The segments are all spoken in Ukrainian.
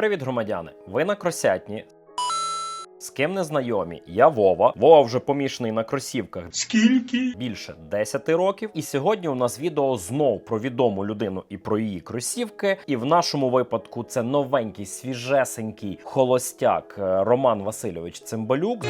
Привіт, громадяни! Ви на кросятні. З ким не знайомі? Я Вова. Вова вже помішаний на кросівках Скільки? більше 10 років. І сьогодні у нас відео знов про відому людину і про її кросівки. І в нашому випадку це новенький, свіжесенький холостяк е, Роман Васильович Цимбалюк.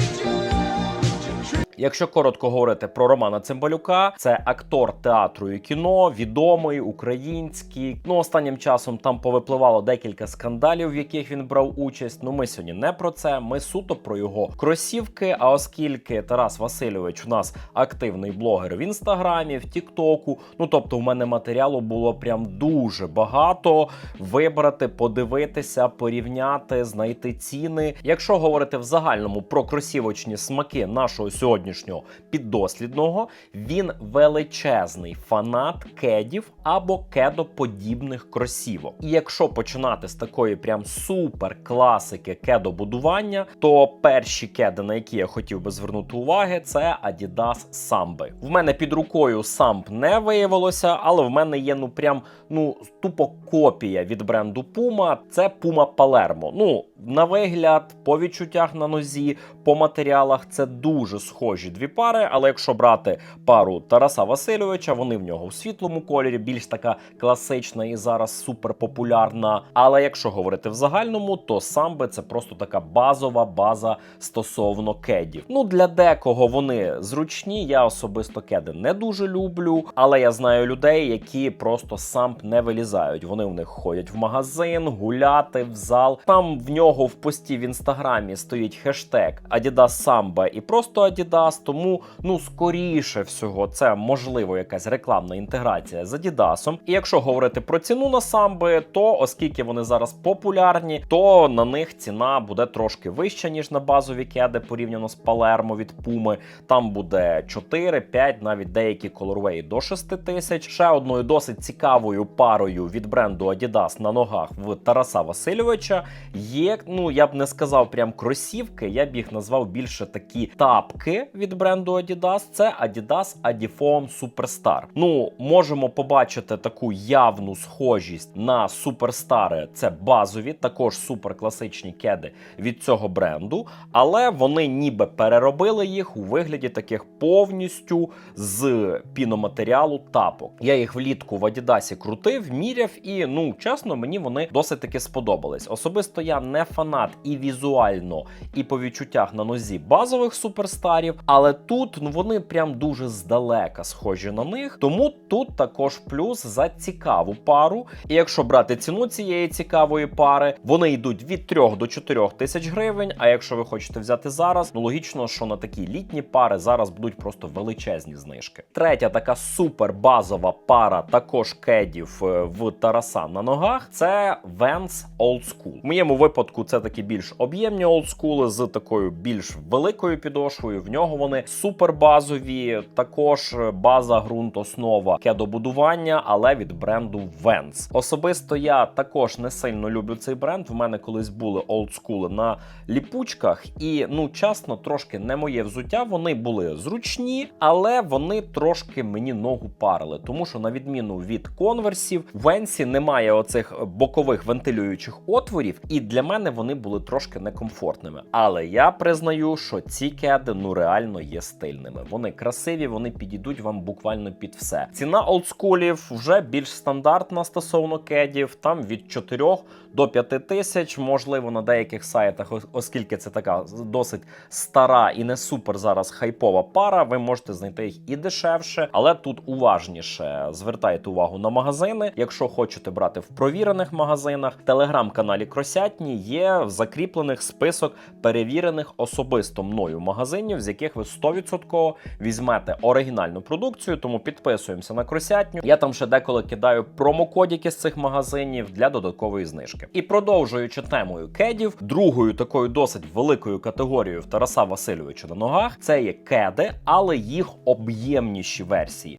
Якщо коротко говорити про Романа Цимбалюка, це актор театру і кіно, відомий, український. Ну останнім часом там повипливало декілька скандалів, в яких він брав участь. Ну ми сьогодні не про це. Ми суто про його кросівки. А оскільки Тарас Васильович у нас активний блогер в інстаграмі, в Тіктоку, ну тобто, в мене матеріалу було прям дуже багато. Вибрати, подивитися, порівняти, знайти ціни. Якщо говорити в загальному про кросівочні смаки нашого сьогоднішнього піддослідного, він величезний фанат кедів або кедоподібних кросівок. І якщо починати з такої прям супер класики кедобудування, то перші кеди, на які я хотів би звернути уваги, це Adidas Sambi. В мене під рукою Samp не виявилося, але в мене є ну прям ну тупо копія від бренду Puma. Це Puma Palermo. Ну на вигляд, по відчуттях на нозі, по матеріалах це дуже схожі дві пари. Але якщо брати пару Тараса Васильовича, вони в нього в світлому кольорі, більш така класична і зараз супер популярна. Але якщо говорити в загальному, то самби це просто така базова база стосовно кедів. Ну для декого вони зручні. Я особисто кеди не дуже люблю, але я знаю людей, які просто самп не вилізають. Вони в них ходять в магазин, гуляти в зал. Там в нього в пості в інстаграмі стоїть хештег Adidas Samba і просто Adidas. Тому ну скоріше всього, це можливо якась рекламна інтеграція з Adidas. І якщо говорити про ціну на самби, то оскільки вони зараз популярні, то на них ціна буде трошки вища ніж на базові кеди порівняно з Palermo від Puma. Там буде 4, 5, навіть деякі колорвеї до 6 тисяч. Ще одною досить цікавою парою від бренду Adidas на ногах в Тараса Васильовича є. Ну я б не сказав прям кросівки, я б їх назвав більше такі тапки від бренду Adidas. Це Adidas Adifoam Superstar. Ну можемо побачити таку явну схожість на суперстари. Це базові, також суперкласичні кеди від цього бренду, але вони ніби переробили їх у вигляді таких повністю з піноматеріалу тапок. Я їх влітку в Адідасі крутив, міряв, і ну чесно, мені вони досить таки сподобались. Особисто я не фанат і візуально, і по відчуттях на нозі базових суперстарів, але тут ну вони прям дуже здалека схожі на них. Тому тут також плюс за цікаву пару. І якщо брати ціну цієї цікавої пари, вони йдуть від 3 до 4 тисяч гривень. А якщо ви хочете взяти зараз, ну логічно, що на такі літні пари зараз будуть просто величезні знижки. Третя така супер базова пара також кедів е, в Тараса на ногах. Це Vans Old School. В моєму випадку це такі більш об'ємні олдскули з такою більш великою підошвою. В нього вони супер базові, також база ґрунт основа кедобудування, але від бренду Vans. Особисто я також не сильно люблю цей бренд. В мене колись були олдскули на ліпучках, і ну чесно, трошки не моє взуття. Вони були зручні, але вони трошки мені ногу парили, тому що на відміну від конверсів, в Венсі немає оцих бокових вентилюючих отворів, і для мене вони були трошки некомфортними. Але я признаю, що ці кеди ну реально є стильними. Вони красиві, вони підійдуть вам буквально під все. Ціна олдскулів вже більш стандартна стосовно кедів, там від 4 до 5 тисяч, можливо, на деяких сайтах, оскільки це така досить стара і не супер зараз хайпова пара. Ви можете знайти їх і дешевше, але тут уважніше звертайте увагу на магазини. Якщо хочете брати в провірених магазинах, в телеграм-каналі Кросятні є закріплених список перевірених особисто мною магазинів, з яких ви 100% візьмете оригінальну продукцію. Тому підписуємося на Кросятню. Я там ще деколи кидаю промокодики з цих магазинів для додаткової знижки. І продовжуючи темою кедів, другою такою досить великою категорією в Тараса Васильовича на ногах це є кеди, але їх об'ємніші версії.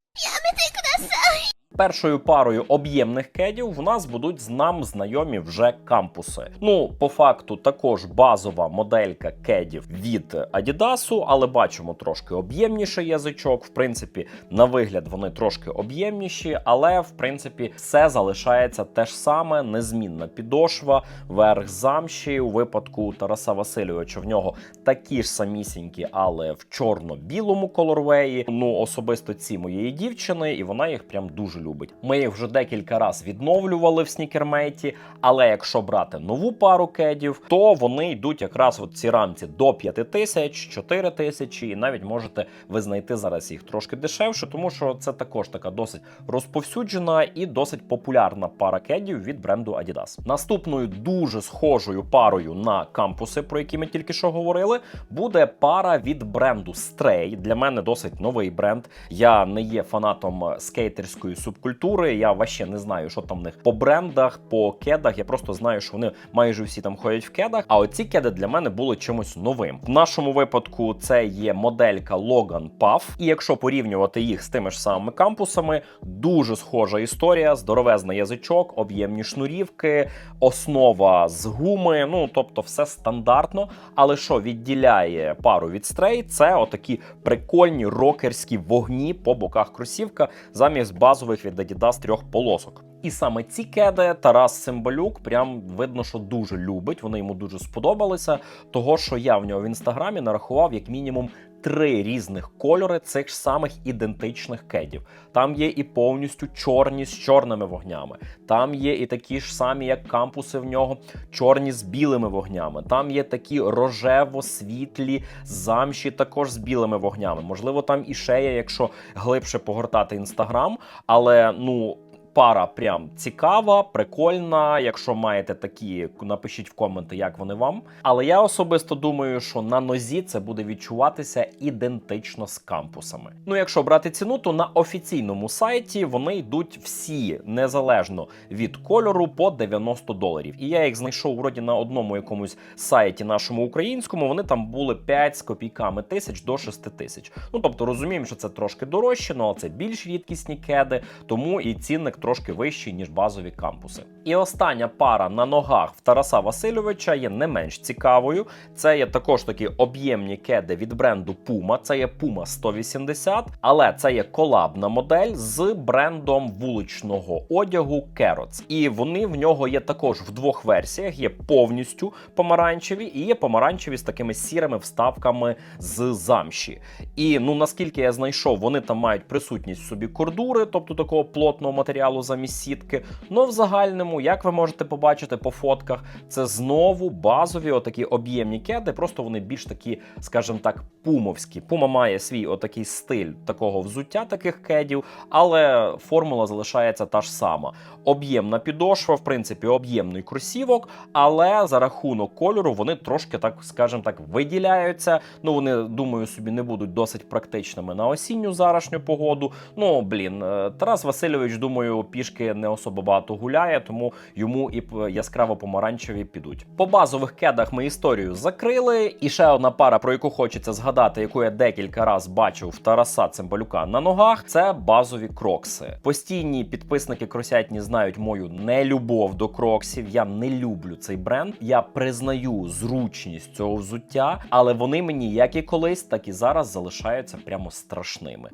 Першою парою об'ємних кедів в нас будуть з нам знайомі вже кампуси. Ну, по факту, також базова моделька кедів від Adidas, але бачимо трошки об'ємніший язичок. В принципі, на вигляд вони трошки об'ємніші, але в принципі все залишається те ж саме, незмінна підошва, верх замші. У випадку Тараса Васильовича в нього такі ж самісінькі, але в чорно-білому колорвеї. Ну, особисто ці моєї дівчини, і вона їх прям дуже любить. Ми їх вже декілька разів відновлювали в снікермейті, але якщо брати нову пару кедів, то вони йдуть якраз в цій рамці до 5 тисяч, 4 тисячі, і навіть можете ви знайти зараз їх трошки дешевше, тому що це також така досить розповсюджена і досить популярна пара кедів від бренду Adidas. Наступною дуже схожою парою на кампуси, про які ми тільки що говорили, буде пара від бренду Stray. Для мене досить новий бренд. Я не є фанатом скейтерської субкультури. Я вообще не знаю, що там в них по брендах, по кедах. Я просто знаю, що вони майже всі там ходять в кедах. А оці кеди для мене були чимось новим. В нашому випадку це є моделька Logan Puff. І якщо порівнювати їх з тими ж самими кампусами, дуже схожа історія, здоровезний язичок, об'ємні шнурівки, основа з гуми. Ну тобто, все стандартно. Але що відділяє пару від Stray, це отакі прикольні рокерські вогні по боках кросівка замість базових від Adidas трьох полосок. І саме ці кеди Тарас Симбалюк прям видно, що дуже любить. Вони йому дуже сподобалися. Того, що я в нього в інстаграмі нарахував як мінімум. Три різних кольори цих самих ідентичних кедів. Там є і повністю чорні з чорними вогнями. Там є і такі ж самі, як кампуси в нього, чорні з білими вогнями. Там є такі рожево-світлі замші, також з білими вогнями. Можливо, там і є, якщо глибше погортати інстаграм, але ну. Пара прям цікава, прикольна. Якщо маєте такі, напишіть в коменти, як вони вам. Але я особисто думаю, що на нозі це буде відчуватися ідентично з кампусами. Ну, якщо брати ціну, то на офіційному сайті вони йдуть всі незалежно від кольору по 90 доларів. І я їх знайшов вроді на одному якомусь сайті нашому українському. Вони там були 5 з копійками тисяч до 6 тисяч. Ну тобто розуміємо, що це трошки дорожче, ну, але це більш рідкісні кеди, тому і цінник трошки вищий, ніж базові кампуси. І остання пара на ногах в Тараса Васильовича є не менш цікавою. Це є також такі об'ємні кеди від бренду Puma. Це є Puma 180, але це є колабна модель з брендом вуличного одягу Carrots. І вони в нього є також в двох версіях: є повністю помаранчеві і є помаранчеві з такими сірими вставками з замші. І ну наскільки я знайшов, вони там мають присутність собі кордури, тобто такого плотного матеріалу замість сітки. Ну в загальному, як ви можете побачити по фотках, це знову базові отакі об'ємні кеди. Просто вони більш такі, скажімо так, пумовські. Пума має свій отакий стиль такого взуття таких кедів, але формула залишається та ж сама. Об'ємна підошва, в принципі, об'ємний кросівок, але за рахунок кольору вони трошки так, скажімо так, виділяються. Ну вони думаю собі не будуть досить практичними на осінню зарашню погоду. Ну блін, е, Тарас Васильович, думаю, пішки не особо багато гуляє, тому йому і яскраво помаранчеві підуть. По базових кедах ми історію закрили. І ще одна пара, про яку хочеться згадати, яку я декілька раз бачив в Тараса Цимбалюка на ногах. Це базові крокси. Постійні підписники кросятні знають мою нелюбов до кроксів. Я не люблю цей бренд. Я признаю зручність цього взуття, але вони мені як і колись, так і зараз залишаються прямо страшними.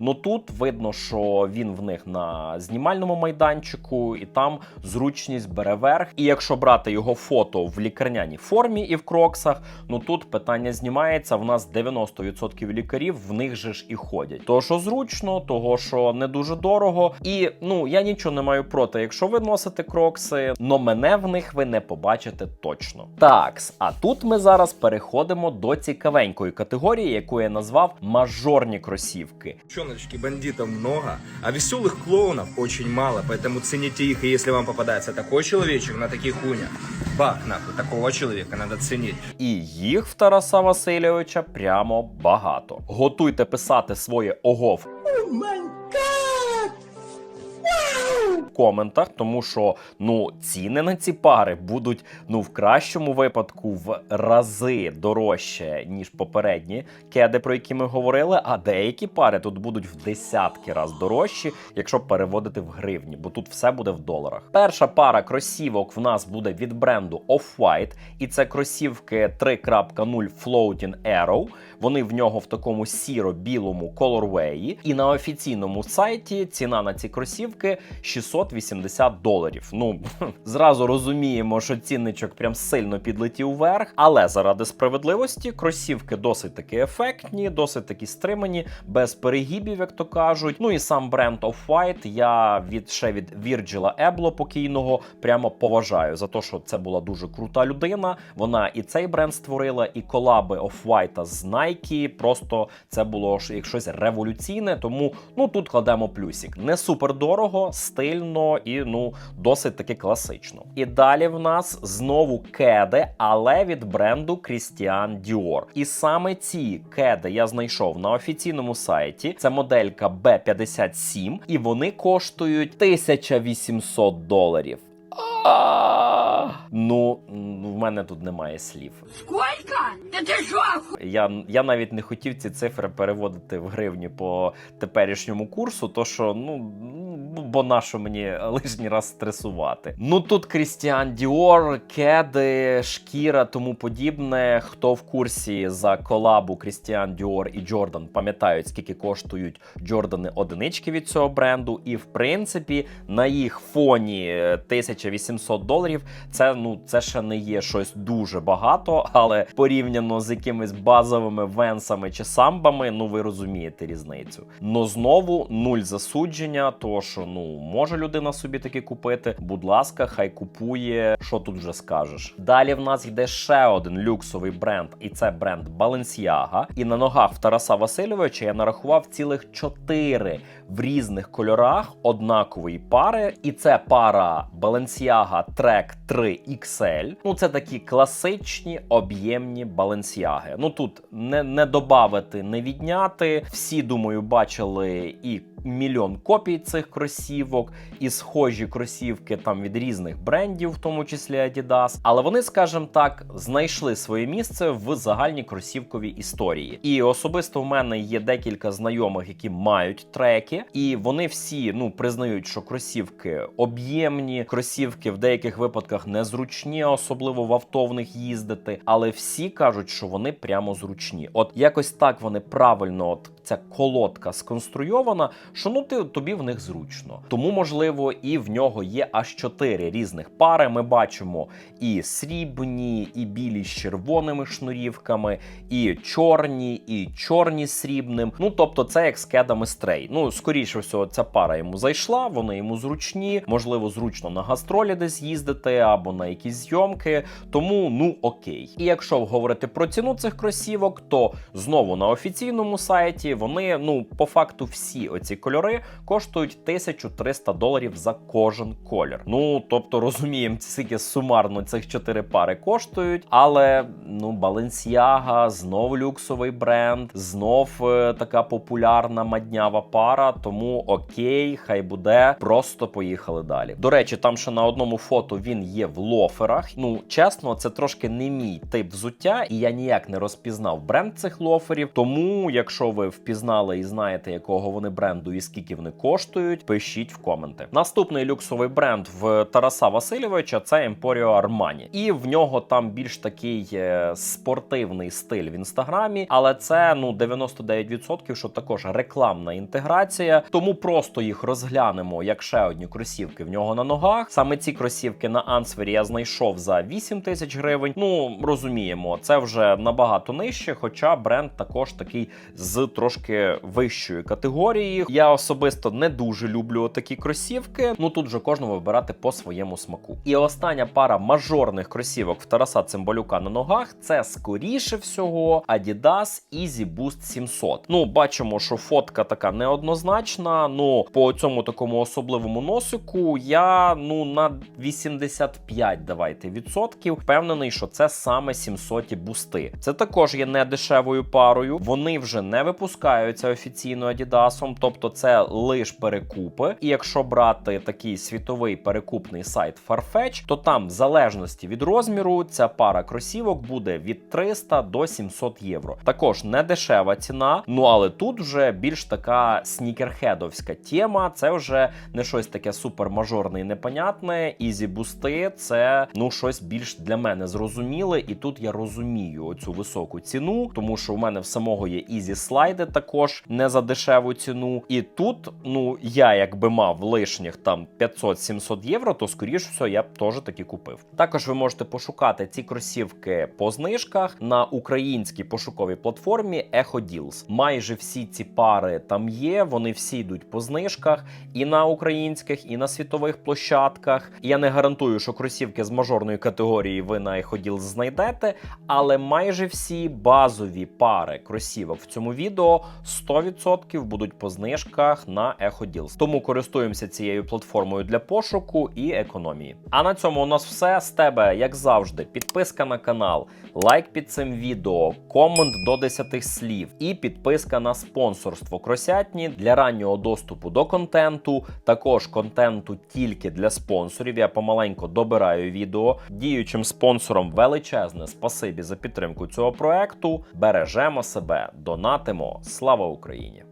Ну тут видно, що він в них на знімальному майданчику, і там зручність бере верх. І якщо брати його фото в лікарняній формі і в кроксах, ну тут питання знімається. В нас 90% лікарів в них же ж і ходять. Того, що зручно, того, що не дуже дорого. І ну я нічого не маю проти, якщо ви носите крокси, но мене в них ви не побачите точно. Такс, а тут ми зараз переходимо до цікавенької категорії, яку я назвав мажорні кросівки. Девчоночки, бандитов много, а веселых клоунов очень мало, поэтому цените их, и если вам попадается такой человечек на таких хуйнях, бах, нахуй, такого человека надо ценить. І їх в Тараса Васильовича прямо багато. Готуйте писати своє ого в коментах, тому що ну ціни на ці пари будуть ну в кращому випадку в рази дорожче ніж попередні кеди, про які ми говорили. А деякі пари тут будуть в десятки раз дорожчі, якщо переводити в гривні, бо тут все буде в доларах. Перша пара кросівок в нас буде від бренду Off-White, і це кросівки 3.0 Floating Arrow. Вони в нього в такому сіро-білому колорвеї. І на офіційному сайті ціна на ці кросівки 680 доларів. Ну зразу розуміємо, що цінничок прям сильно підлетів вверх, але заради справедливості кросівки досить таки ефектні, досить таки стримані, без перегибів, як то кажуть. Ну і сам бренд Off-White я від ще від Вірджіла Ебло покійного прямо поважаю за те, що це була дуже крута людина. Вона і цей бренд створила, і колаби Off-White з Nike. Просто це було як щось революційне. Тому ну тут кладемо плюсик. Не супер дорого, стильно і ну досить таки класично. І далі в нас знову кеди, але від бренду Christian Dior. І саме ці кеди я знайшов на офіційному сайті. Це моделька B57, і вони коштують 1800 доларів. А, Ну, в мене тут немає слів. Сколько? Да ты что, оху... Я, я навіть не хотів ці цифри переводити в гривні по теперішньому курсу, то що ну. Бо нащо мені лишній раз стресувати? Ну тут Крістіан Діор, кеди, шкіра, тому подібне. Хто в курсі за колабу Крістіан Діор і Джордан пам'ятають, скільки коштують Джордани одинички від цього бренду, і в принципі на їх фоні е, 1800 доларів. Це ну це ще не є щось дуже багато, але порівняно з якимись базовими венсами чи самбами, ну ви розумієте різницю. Но знову нуль засудження, то що ну може людина собі таки купити. Будь ласка, хай купує. Що тут вже скажеш? Далі в нас йде ще один люксовий бренд, і це бренд Balenciaga. І на ногах в Тараса Васильовича я нарахував цілих чотири в різних кольорах однакової пари. І це пара Balenciaga Trek 3 XL. Ну, це такі класичні об'ємні Balenciaga. Ну тут не, не добавити, не відняти. Всі, думаю, бачили і. Мільйон копій цих кросівок і схожі кросівки там від різних брендів, в тому числі Adidas. Але вони, скажімо так, знайшли своє місце в загальній кросівковій історії. І особисто в мене є декілька знайомих, які мають треки, і вони всі ну признають, що кросівки об'ємні, кросівки в деяких випадках незручні, особливо в авто в них їздити. Але всі кажуть, що вони прямо зручні. От якось так вони правильно, от ця колодка сконструйована, що ну ти тобі в них зручно. Тому можливо і в нього є аж чотири різних пари. Ми бачимо і срібні, і білі з червоними шнурівками, і чорні, і чорні з срібним. Ну тобто, це як з кедами стрей. Ну скоріше всього, ця пара йому зайшла, вони йому зручні, можливо, зручно на гастролі десь їздити або на якісь зйомки. Тому ну окей. І якщо говорити про ціну цих кросівок, то знову на офіційному сайті вони ну по факту всі оці кольори коштують 1300 доларів за кожен колір. Ну тобто розуміємо, скільки сумарно цих чотири пари коштують, але ну Balenciaga, знов люксовий бренд, знов е, така популярна маднява пара. Тому окей, хай буде. Просто поїхали далі. До речі, там ще на одному фото він є в лоферах. Ну чесно, це трошки не мій тип взуття, і я ніяк не розпізнав бренд цих лоферів. Тому, якщо ви впізнали і знаєте, якого вони бренду і скільки вони коштують, пишіть в коменти. Наступний люксовий бренд в Тараса Васильовича це Emporio Armani. І в нього там більш такий е, спортивний стиль в інстаграмі, але це ну 99% що також рекламна інтеграція. Тому просто їх розглянемо як ще одні кросівки в нього на ногах. Саме ці кросівки на Ансвері я знайшов за 8 тисяч гривень. Ну розуміємо, це вже набагато нижче, хоча бренд також такий з трошки вищої категорії. Я особисто не дуже люблю такі кросівки. Ну тут же кожного вибирати по своєму смаку. І остання пара мажорних кросівок в Тараса Цимбалюка на ногах це скоріше всього Adidas Easy Boost 700. Ну бачимо, що фотка така неоднозначна. Ну по цьому такому особливому носику я ну на 85 давайте відсотків впевнений, що це саме 700 бусти. Це також є не дешевою парою. Вони вже не випускаються офіційно Адідасом, тобто Тобто це лиш перекупи. І якщо брати такий світовий перекупний сайт Farfetch, то там, в залежності від розміру, ця пара кросівок буде від 300 до 700 євро. Також не дешева ціна. Ну але тут вже більш така снікерхедовська тема. Це вже не щось таке супермажорне і непонятне. Ізі бусти це ну щось більш для мене зрозуміле, і тут я розумію оцю високу ціну, тому що в мене в самого є ізі слайди також не за дешеву ціну. І тут, ну я якби мав лишніх там 500-700 євро, то скоріш все я б теж таки купив. Також ви можете пошукати ці кросівки по знижках на українській пошуковій платформі EchoDeals. Майже всі ці пари там є. Вони всі йдуть по знижках і на українських, і на світових площадках. Я не гарантую, що кросівки з мажорної категорії ви на EchoDeals знайдете, але майже всі базові пари кросівок в цьому відео 100% будуть по знижках на EchoDeals. Тому користуємося цією платформою для пошуку і економії. А на цьому у нас все з тебе, як завжди, підписка на канал, лайк під цим відео, комент до 10 слів і підписка на спонсорство Кросятні для раннього доступу до контенту. Також контенту тільки для спонсорів. Я помаленько добираю відео. Діючим спонсором величезне спасибі за підтримку цього проекту. Бережемо себе, донатимо. Слава Україні!